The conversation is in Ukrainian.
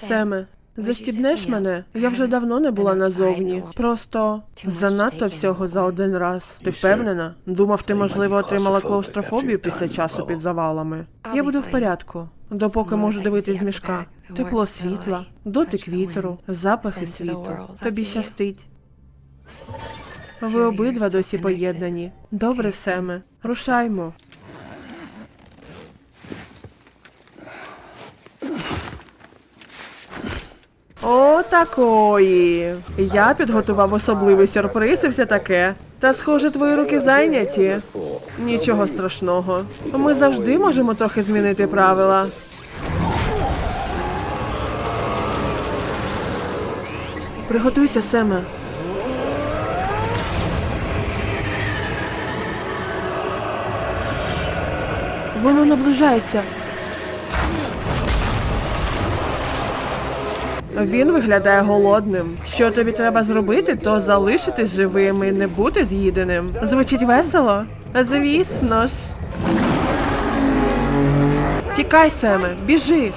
Семе, застібнеш мене? Я вже давно не була назовні. Просто занадто всього за один раз. Ти впевнена? Думав, ти можливо отримала клаустрофобію після часу під завалами. Я буду в порядку, допоки можу дивитись з мішка. Тепло світла, дотик вітру, запахи світу. Тобі щастить. Ви обидва досі поєднані. Добре, Семе. Рушаймо. Такої. Я підготував особливий сюрприз і все таке. Та схоже, твої руки зайняті. Нічого страшного. Ми завжди можемо трохи змінити правила. Приготуйся, Семе. Воно наближається. Він виглядає голодним. Що тобі треба зробити, то залишитись живим і не бути з'їденим. Звучить весело? Звісно ж. Тікай, Семе, біжи.